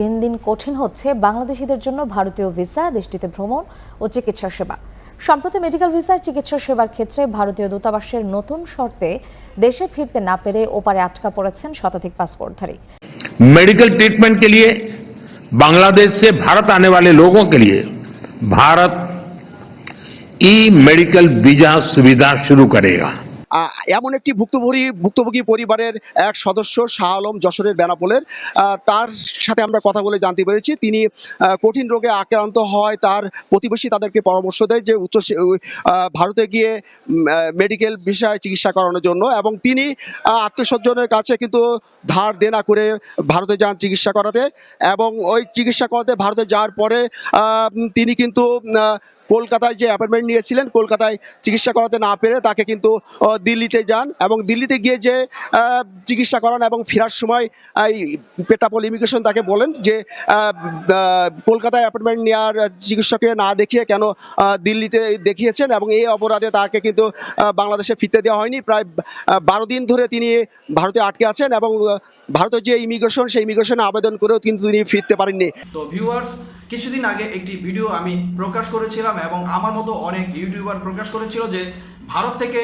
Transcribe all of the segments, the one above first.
দিন দিন কঠিন হচ্ছে বাংলাদেশিদের জন্য ভারতীয় ভিসা দেশটিতে ভ্রমণ ও চিকিৎসা সেবা সম্প্রতি মেডিকেল ভিসার চিকিৎসা সেবার ক্ষেত্রে ভারতীয় দূতাবাসের নতুন শর্তে দেশে ফিরতে না পেরে ওপারে আটকা পড়েছেন শতাধিক পাসপোর্টধারী मेडिकल ट्रीटमेंट के लिए बांग्लादेश से भारत आने वाले लोगों के लिए भारत ई मेडिकल वीजा सुविधा शुरू करेगा আহ, এমন একটি ভুক্তভোগী ভুক্তভোগী পরিবারের এক সদস্য শাহ আলম যশোরের বেনাপোলের। তার সাথে আমরা কথা বলে জানতে পেরেছি। তিনি কঠিন রোগে আক্রান্ত হয়। তার প্রতিবেশী তাদেরকে পরামর্শ দেয় যে উচ্চ ভারতে গিয়ে মেডিকেল বিষয়ে চিকিৎসা করানোর জন্য এবং তিনি আত্মীয়স্বজনের কাছে কিন্তু ধার দেনা করে ভারতে যান চিকিৎসা করাতে এবং ওই চিকিৎসা করাতে ভারতে যাওয়ার পরে তিনি কিন্তু কলকাতায় যে অ্যাপয়েন্টমেন্ট নিয়েছিলেন, কলকাতায় চিকিৎসা করাতে না পেরে তাকে কিন্তু দিল্লিতে যান এবং দিল্লিতে গিয়ে যে চিকিৎসা করান এবং ফেরার সময় এই পেটাপল ইমিগ্রেশন তাকে বলেন যে কলকাতায় অ্যাপয়েন্টমেন্ট নেওয়ার চিকিৎসকে না দেখিয়ে কেন দিল্লিতে দেখিয়েছেন এবং এই অপরাধে তাকে কিন্তু বাংলাদেশে ফিরতে দেওয়া হয়নি। প্রায় বারো দিন ধরে তিনি ভারতে আটকে আছেন এবং ভারতের যে ইমিগ্রেশন সেই ইমিগ্রেশনে আবেদন করেও কিন্তু তিনি ফিরতে পারেননি। তো ভিউয়ার্স কিছুদিন আগে একটি ভিডিও আমি প্রকাশ করেছিলাম এবং আমার মতো অনেক ইউটিউবার প্রকাশ করেছিল যে ভারত থেকে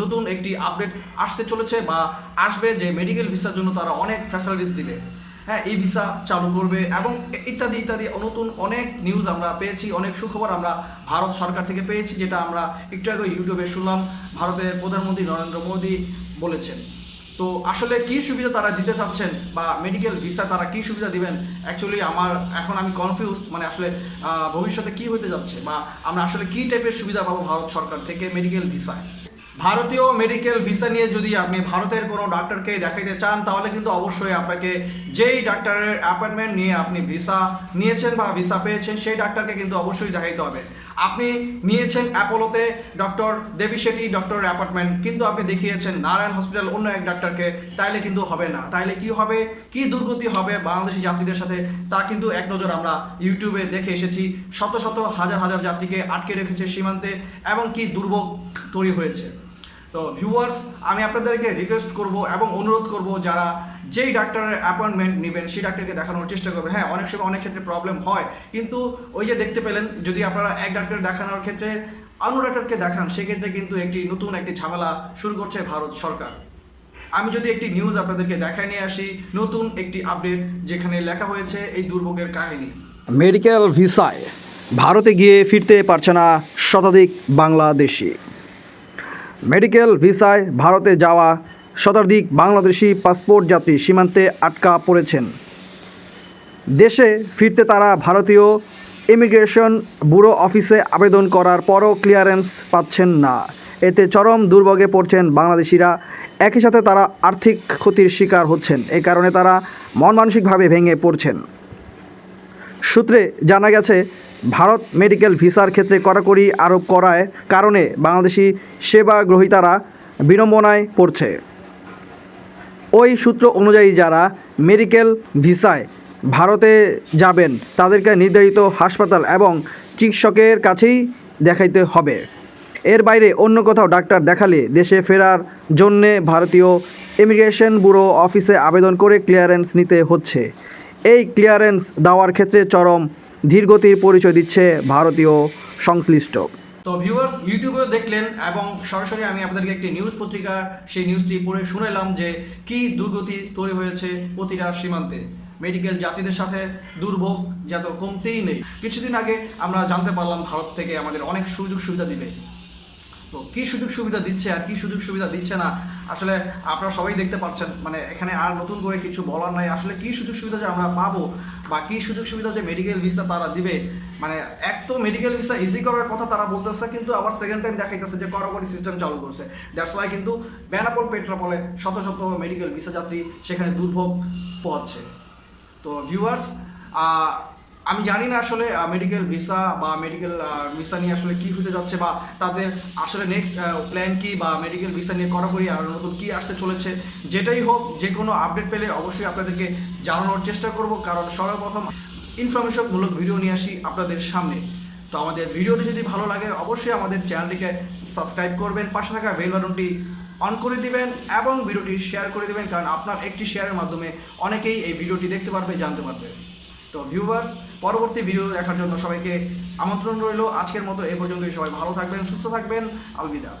নতুন একটি আপডেট আসতে চলেছে বা আসবে যে মেডিকেল ভিসার জন্য তারা অনেক ফ্যাসিলিটিস দিবে। হ্যাঁ এই ভিসা চালু করবে এবং ইত্যাদি ইত্যাদি নতুন অনেক নিউজ আমরা পেয়েছি, অনেক সুখবর আমরা ভারত সরকার থেকে পেয়েছি, যেটা আমরা একটু আগে ইউটিউবে শুনলাম, ভারতের প্রধানমন্ত্রী নরেন্দ্র মোদী বলেছেন। তো আসলে কি সুবিধা তারা দিতে চাচ্ছেন বা মেডিকেল ভিসা তারা কি সুবিধা দিবেন? অ্যাকচুয়ালি আমার এখন আমি কনফিউজ মানে আসলে ভবিষ্যতে কি হতে যাচ্ছে বা আমরা আসলে কি টাইপের সুবিধা পাবো ভারত সরকার থেকে মেডিকেল ভিসায় ভারতীয় মেডিকেল ভিসা নিয়ে যদি আপনি ভারতের কোনো ডাক্তারকে দেখাইতে চান, তাহলে কিন্তু অবশ্যই আপনাকে যেই ডাক্তারের অ্যাপয়েন্টমেন্ট নিয়ে আপনি ভিসা নিয়েছেন বা ভিসা পেয়েছেন, সেই ডাক্তারকে কিন্তু অবশ্যই দেখাইতে হবে। আপনি নিয়েছেন অ্যাপোলোতে ডক্টর দেবী শেট্টি ডক্টরের অ্যাপার্টমেন্ট, কিন্তু আপনি দেখিয়েছেন নারায়ণ হসপিটাল অন্য এক ডাক্তারকে। তাইলে কিন্তু হবে না। তাইলে কি হবে? কি দুর্গতি হবে বাংলাদেশি যাত্রীদের সাথে? তা কিন্তু এক নজর আমরা ইউটিউবে দেখে এসেছি। শত শত হাজার হাজার যাত্রীকে আটকে রেখেছে সীমান্তে এবং কি দুর্ভোগ তৈরি হয়েছে। তো ভিউয়ার্স আমি আপনাদেরকে রিকোয়েস্ট করব এবং অনুরোধ করব যারা যেই ডাক্তারের অ্যাপয়েন্টমেন্ট নেবেন, সেই ডাক্তারকে দেখানোর চেষ্টা করবেন। হ্যাঁ অনেক সময় অনেক ক্ষেত্রে প্রবলেম হয়। কিন্তু ওই যে দেখতে পেলেন, যদি আপনারা এক ডাক্তার দেখানোর ক্ষেত্রে অন্য ডাক্তারকে দেখান, সেক্ষেত্রে কিন্তু একটি নতুন একটি ঝামেলা শুরু করছে ভারত সরকার। আমি যদি একটি নিউজ আপনাদেরকে দেখায় নিয়ে আসি, নতুন একটি আপডেট যেখানে লেখা হয়েছে এই দুর্ভোগের কাহিনী। মেডিকেল ভিসায় ভারতে গিয়ে ফিরতে পারছে না শতাধিক বাংলাদেশি। মেডিকেল ভিসায় ভারতে যাওয়া শতাধিক বাংলাদেশি পাসপোর্ট যাত্রী সীমান্তে আটকা পড়েছেন। দেশে ফিরতে তারা ভারতীয় ইমিগ্রেশন ব্যুরো অফিসে আবেদন করার পরও ক্লিয়ারেন্স পাচ্ছেন না। এতে চরম দুর্ভোগে পড়ছেন বাংলাদেশিরা। একই সাথে তারা আর্থিক ক্ষতির শিকার হচ্ছেন। এই কারণে তারা মন মানসিকভাবে ভেঙে পড়ছেন। সূত্রে জানা গেছে, ভারত মেডিকেল ভিসার ক্ষেত্রে কড়াকড়ি আরোপ করায় কারণে বাংলাদেশি সেবা গ্রহীতারা বিড়ম্বনায় পড়ছে। ওই সূত্র অনুযায়ী যারা মেডিকেল ভিসায় ভারতে যাবেন, তাদেরকে নির্ধারিত হাসপাতাল এবং চিকিৎসকের কাছেই দেখাইতে হবে। এর বাইরে অন্য কোথাও ডাক্তার দেখালে দেশে ফেরার জন্যে ভারতীয় ইমিগ্রেশন ব্যুরো অফিসে আবেদন করে ক্লিয়ারেন্স নিতে হচ্ছে। এই ক্লিয়ারেন্স দেওয়ার ক্ষেত্রে চরম ধীরগতির পরিচয় দিচ্ছে ভারতীয় সংশ্লিষ্ট। তো ভিউয়ার্স ইউটিউবেও দেখলেন এবং সরাসরি আমি আপনাদেরকে একটি নিউজ পত্রিকার সেই নিউজটি পড়ে শুনেলাম যে কি দুর্গতি তৈরি হয়েছে প্রতিটা সীমান্তে। মেডিকেল যাত্রীদের সাথে দুর্ভোগ যত কমতেই নেই। কিছুদিন আগে আমরা জানতে পারলাম ভারত থেকে আমাদের অনেক সুযোগ সুবিধা দিবে। তো কী সুযোগ সুবিধা দিচ্ছে আর কী সুযোগ সুবিধা দিচ্ছে না আসলে আপনারা সবাই দেখতে পাচ্ছেন মানে এখানে আর নতুন করে কিছু বলার নাই। আসলে কি সুযোগ সুবিধা যে আমরা পাবো বা কি সুযোগ সুবিধা যে মেডিকেল ভিসা তারা দিবে? মানে এক তো মেডিকেল ভিসা ইজি করার কথা তারা বলতেছে, কিন্তু আবার সেকেন্ড টাইম দেখাইতেছে যে কড়াকড়ি সিস্টেম চালু করছে। দ্যাটস ওয়াই কিন্তু বেনাপোল, পেট্রাপলে শত শত মেডিকেল ভিসা যাত্রী সেখানে দুর্ভোগ পোয়াচ্ছে তো ভিউয়ার্স আমি জানি না আসলে মেডিকেল ভিসা বা মেডিকেল ভিসা নিয়ে আসলে কি হতে যাচ্ছে বা তাদের আসলে নেক্সট প্ল্যান কি বা মেডিকেল ভিসা নিয়ে করাকরি আর নতুন কি আসতে চলেছে, যেটাই হোক, যে কোনো আপডেট পেলে অবশ্যই আপনাদেরকে জানানোর চেষ্টা করব। কারণ সর্বপ্রথম ইনফরমেশনমূলক ভিডিও নিয়ে আসি আপনাদের সামনে। তো আমাদের ভিডিওটি যদি ভালো লাগে, অবশ্যই আমাদের চ্যানেলটিকে সাবস্ক্রাইব করবেন, পাশে থাকা বেল বাটনটি অন করে দিবেন এবং ভিডিওটি শেয়ার করে দিবেন, কারণ আপনার একটি শেয়ারের মাধ্যমে অনেকেই এই ভিডিওটি দেখতে পারবে, জানতে পারবে। তো ভিউভার্স পরবর্তী ভিডিও দেখার জন্য সবাইকে আমন্ত্রণ রইল। আজকের মতো এ পর্যন্তই। সবাই ভালো থাকবেন, সুস্থ থাকবেন। আলবিদা।